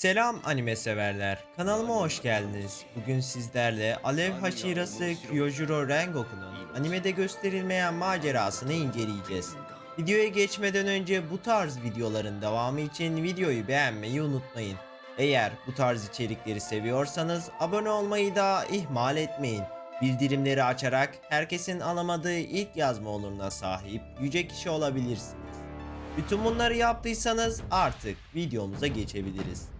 Selam anime severler. Kanalıma hoş geldiniz. Bugün sizlerle Alev Hashirası Kyojuro Rengoku'nun animede gösterilmeyen macerasını inceleyeceğiz. Videoya geçmeden önce bu tarz videoların devamı için videoyu beğenmeyi unutmayın. Eğer bu tarz içerikleri seviyorsanız abone olmayı da ihmal etmeyin. Bildirimleri açarak herkesin alamadığı ilk yazma onuruna sahip yüce kişi olabilirsiniz. Bütün bunları yaptıysanız artık videomuza geçebiliriz.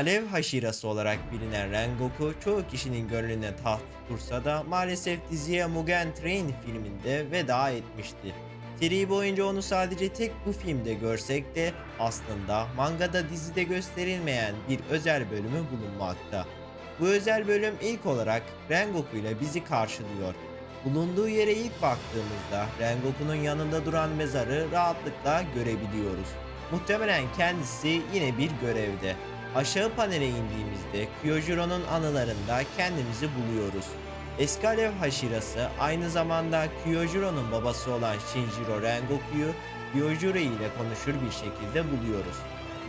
Alev haşirası olarak bilinen Rengoku çoğu kişinin gönlüne taht kursa da maalesef diziye Mugen Train filminde veda etmişti. Seri boyunca onu sadece tek bu filmde görsek de aslında mangada dizide gösterilmeyen bir özel bölümü bulunmakta. Bu özel bölüm ilk olarak Rengoku ile bizi karşılıyor. Bulunduğu yere ilk baktığımızda Rengoku'nun yanında duran mezarı rahatlıkla görebiliyoruz. Muhtemelen kendisi yine bir görevde. Aşağı panele indiğimizde Kyojiro'nun anılarında kendimizi buluyoruz. Eski Alev Haşirası aynı zamanda Kyojiro'nun babası olan Shinjiro Rengoku'yu Kyojiro ile konuşur bir şekilde buluyoruz.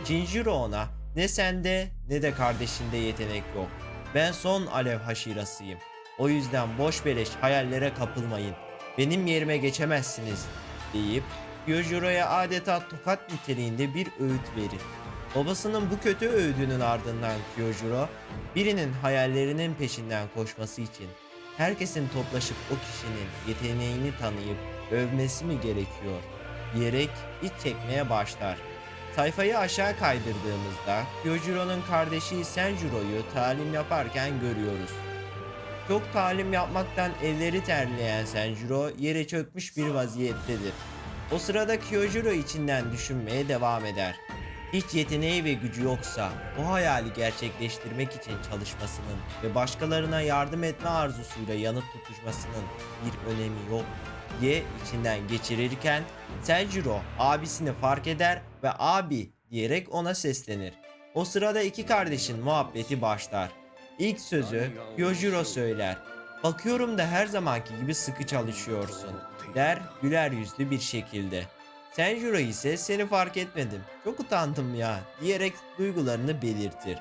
Shinjiro ona ne sende ne de kardeşinde yetenek yok. Ben son Alev Haşirasıyım. O yüzden boş beleş hayallere kapılmayın. Benim yerime geçemezsiniz deyip Kyojiro'ya adeta tokat niteliğinde bir öğüt verir. Babasının bu kötü öğüdünün ardından Kyojuro, birinin hayallerinin peşinden koşması için herkesin toplaşıp o kişinin yeteneğini tanıyıp övmesi mi gerekiyor diyerek iç çekmeye başlar. Sayfayı aşağı kaydırdığımızda Kyojiro'nun kardeşi Senjuro'yu talim yaparken görüyoruz. Çok talim yapmaktan elleri terleyen Senjuro yere çökmüş bir vaziyettedir. O sırada Kyojiro içinden düşünmeye devam eder. Hiç yeteneği ve gücü yoksa o hayali gerçekleştirmek için çalışmasının ve başkalarına yardım etme arzusuyla yanıp tutuşmasının bir önemi yok diye içinden geçirirken Senjiro abisini fark eder ve abi diyerek ona seslenir. O sırada iki kardeşin muhabbeti başlar. İlk sözü Kyojiro söyler. Bakıyorum da her zamanki gibi sıkı çalışıyorsun der güler yüzlü bir şekilde. Senjuro ise seni fark etmedim. Çok utandım ya diyerek duygularını belirtir.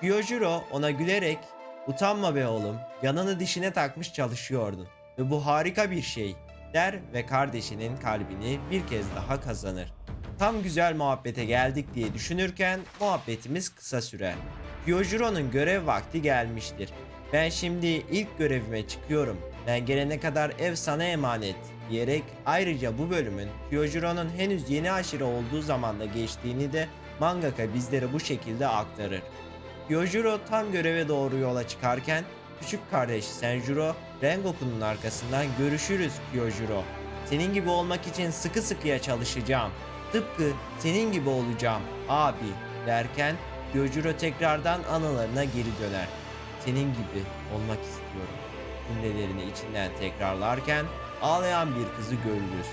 Kyojiro ona gülerek utanma be oğlum yanını dişine takmış çalışıyordun ve bu harika bir şey der ve kardeşinin kalbini bir kez daha kazanır. Tam güzel muhabbete geldik diye düşünürken muhabbetimiz kısa sürer. Kyojiro'nun görev vakti gelmiştir. Ben şimdi ilk görevime çıkıyorum. Ben gelene kadar ev sana emanet diyerek ayrıca bu bölümün Kyojiro'nun henüz yeni aşire olduğu zamanda geçtiğini de mangaka bizlere bu şekilde aktarır. Kyojiro tam göreve doğru yola çıkarken küçük kardeş Senjuro Rengoku'nun arkasından görüşürüz Kyojiro. Senin gibi olmak için sıkı sıkıya çalışacağım. Tıpkı senin gibi olacağım abi derken Kyojiro tekrardan anılarına geri döner. Senin gibi olmak istiyorum cümlelerini içinden tekrarlarken ağlayan bir kızı görürüz.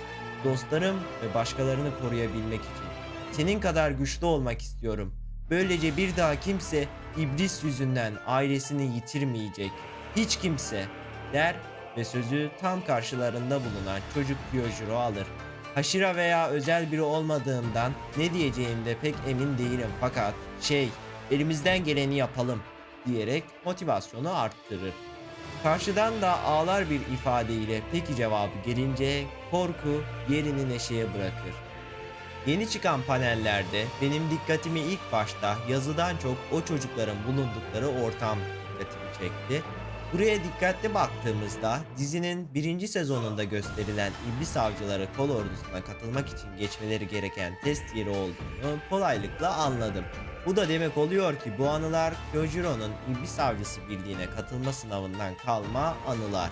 Dostlarım ve başkalarını koruyabilmek için. Senin kadar güçlü olmak istiyorum. Böylece bir daha kimse iblis yüzünden ailesini yitirmeyecek. Hiç kimse der ve sözü tam karşılarında bulunan çocuk Kyojiro alır. Haşira veya özel biri olmadığımdan ne diyeceğimde pek emin değilim fakat şey elimizden geleni yapalım diyerek motivasyonu arttırır. Karşıdan da ağlar bir ifadeyle peki cevabı gelince korku yerini neşeye bırakır. Yeni çıkan panellerde benim dikkatimi ilk başta yazıdan çok o çocukların bulundukları ortam dikkatimi çekti. Buraya dikkatli baktığımızda dizinin birinci sezonunda gösterilen İblis Avcıları Kol Ordusu'na katılmak için geçmeleri gereken test yeri olduğunu kolaylıkla anladım. Bu da demek oluyor ki bu anılar Kyojiro'nun İblis Avcısı Birliği'ne katılma sınavından kalma anılar.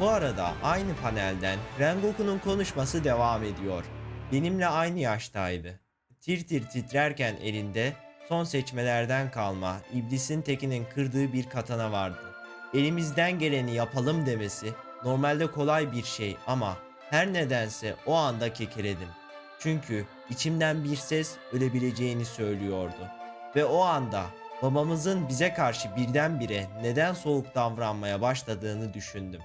Bu arada aynı panelden Rengoku'nun konuşması devam ediyor. Benimle aynı yaştaydı. Tir tir titrerken elinde son seçmelerden kalma iblisin tekinin kırdığı bir katana vardı. Elimizden geleni yapalım demesi normalde kolay bir şey ama her nedense o anda kekeledim. Çünkü içimden bir ses ölebileceğini söylüyordu. Ve o anda babamızın bize karşı birdenbire neden soğuk davranmaya başladığını düşündüm.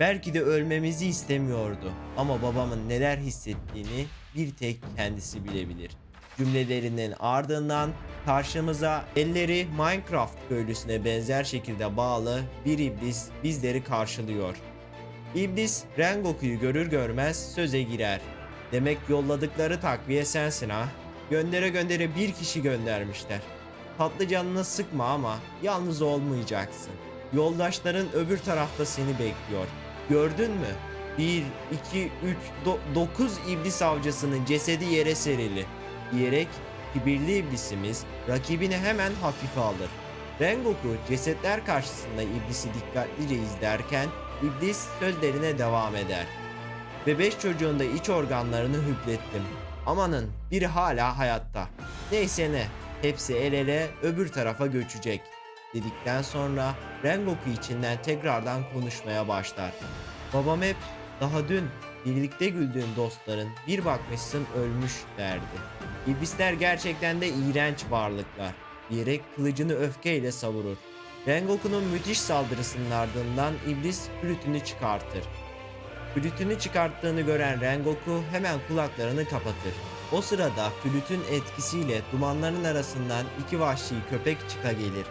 Belki de ölmemizi istemiyordu ama babamın neler hissettiğini bir tek kendisi bilebilir. Cümlelerinin ardından karşımıza elleri Minecraft köylüsüne benzer şekilde bağlı bir iblis bizleri karşılıyor. İblis Rengoku'yu görür görmez söze girer. Demek yolladıkları takviye sensin ha. Göndere göndere bir kişi göndermişler. Tatlı canını sıkma ama yalnız olmayacaksın. Yoldaşların öbür tarafta seni bekliyor. Gördün mü? 1, 2, 3, 9 iblis avcısının cesedi yere serili. Diyerek kibirli iblisimiz rakibini hemen hafife alır. Rengoku cesetler karşısında iblisi dikkatlice izlerken iblis sözlerine devam eder. Ve beş çocuğun da iç organlarını hüplettim. Amanın biri hala hayatta. Neyse ne hepsi el ele öbür tarafa göçecek dedikten sonra Rengoku içinden tekrardan konuşmaya başlar. Babam hep daha dün birlikte güldüğün dostların bir bakmışsın ölmüş derdi. İblisler gerçekten de iğrenç varlıklar diyerek kılıcını öfkeyle savurur. Rengoku'nun müthiş saldırısının ardından iblis flütünü çıkartır. Flütünü çıkarttığını gören Rengoku hemen kulaklarını kapatır. O sırada flütün etkisiyle dumanların arasından iki vahşi köpek çıka gelir.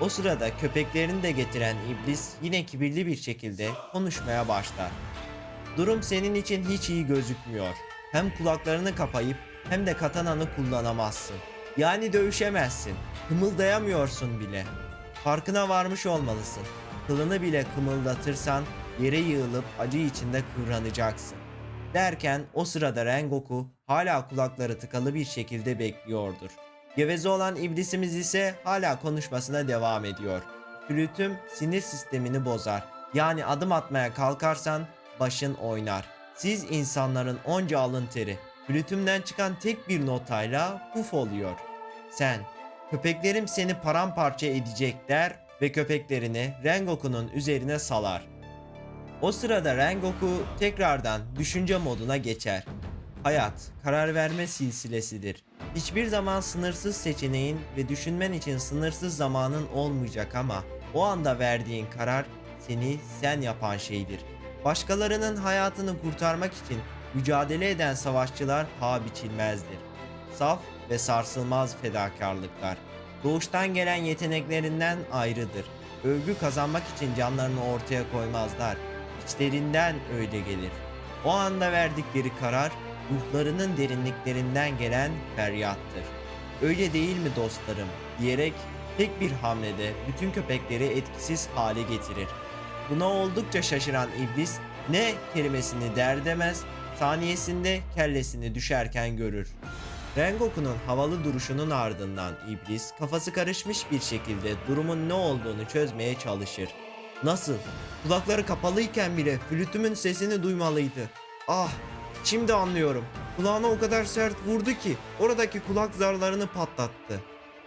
O sırada köpeklerini de getiren iblis yine kibirli bir şekilde konuşmaya başlar. Durum senin için hiç iyi gözükmüyor. Hem kulaklarını kapayıp hem de katananı kullanamazsın. Yani dövüşemezsin. Kımıldayamıyorsun bile. Farkına varmış olmalısın. Kılını bile kımıldatırsan yere yığılıp acı içinde kıvranacaksın. Derken o sırada Rengoku hala kulakları tıkalı bir şekilde bekliyordur. Geveze olan iblisimiz ise hala konuşmasına devam ediyor. Flütüm sinir sistemini bozar. Yani adım atmaya kalkarsan başın oynar. Siz insanların onca alın teri. Flütümden çıkan tek bir notayla puf oluyor. Sen, köpeklerim seni paramparça edecek der ve köpeklerini Rengoku'nun üzerine salar. O sırada Rengoku tekrardan düşünce moduna geçer. Hayat, karar verme silsilesidir. Hiçbir zaman sınırsız seçeneğin ve düşünmen için sınırsız zamanın olmayacak ama o anda verdiğin karar seni sen yapan şeydir. Başkalarının hayatını kurtarmak için mücadele eden savaşçılar paha biçilmezdir. Saf ve sarsılmaz fedakarlıklar. Doğuştan gelen yeteneklerinden ayrıdır. Övgü kazanmak için canlarını ortaya koymazlar. İçlerinden öyle gelir. O anda verdikleri karar ruhlarının derinliklerinden gelen feryattır. Öyle değil mi dostlarım diyerek tek bir hamlede bütün köpekleri etkisiz hale getirir. Buna oldukça şaşıran iblis ne kelimesini der demez saniyesinde kellesini düşerken görür. Rengoku'nun havalı duruşunun ardından iblis kafası karışmış bir şekilde durumun ne olduğunu çözmeye çalışır. Nasıl? Kulakları kapalıyken bile flütümün sesini duymalıydı. Ah Şimdi anlıyorum. Kulağına o kadar sert vurdu ki oradaki kulak zarlarını patlattı.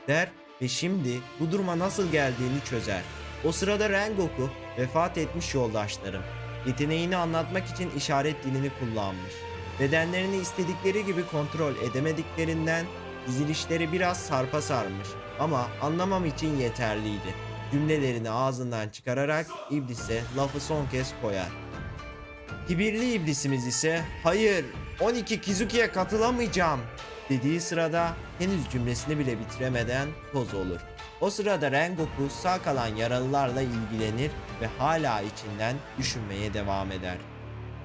Der ve şimdi bu duruma nasıl geldiğini çözer. O sırada Rengoku vefat etmiş yoldaşlarım. Yeteneğini anlatmak için işaret dilini kullanmış. Bedenlerini istedikleri gibi kontrol edemediklerinden dizilişleri biraz sarpa sarmış ama anlamam için yeterliydi. Cümlelerini ağzından çıkararak iblise lafı son kez koyar. Kibirli iblisimiz ise hayır 12 Kizuki'ye katılamayacağım dediği sırada henüz cümlesini bile bitiremeden toz olur. O sırada Rengoku sağ kalan yaralılarla ilgilenir ve hala içinden düşünmeye devam eder.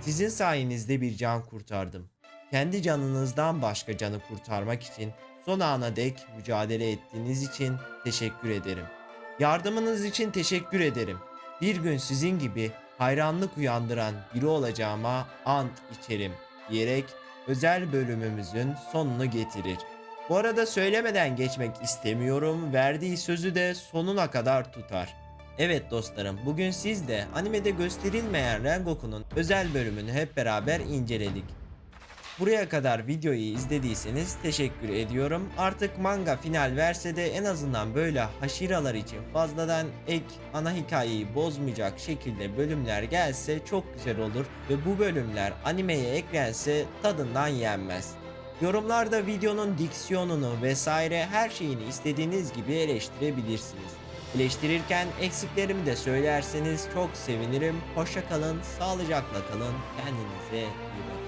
Sizin sayenizde bir can kurtardım. Kendi canınızdan başka canı kurtarmak için son ana dek mücadele ettiğiniz için teşekkür ederim. Yardımınız için teşekkür ederim. Bir gün sizin gibi hayranlık uyandıran biri olacağıma ant içerim diyerek özel bölümümüzün sonunu getirir. Bu arada söylemeden geçmek istemiyorum. Verdiği sözü de sonuna kadar tutar. Evet dostlarım, bugün siz de animede gösterilmeyen Rengoku'nun özel bölümünü hep beraber inceledik. Buraya kadar videoyu izlediyseniz teşekkür ediyorum. Artık manga final verse de en azından böyle haşiralar için fazladan ek ana hikayeyi bozmayacak şekilde bölümler gelse çok güzel olur ve bu bölümler animeye eklense tadından yenmez. Yorumlarda videonun diksiyonunu vesaire her şeyini istediğiniz gibi eleştirebilirsiniz. Eleştirirken eksiklerimi de söylerseniz çok sevinirim. Hoşça kalın, sağlıcakla kalın, kendinize iyi bakın.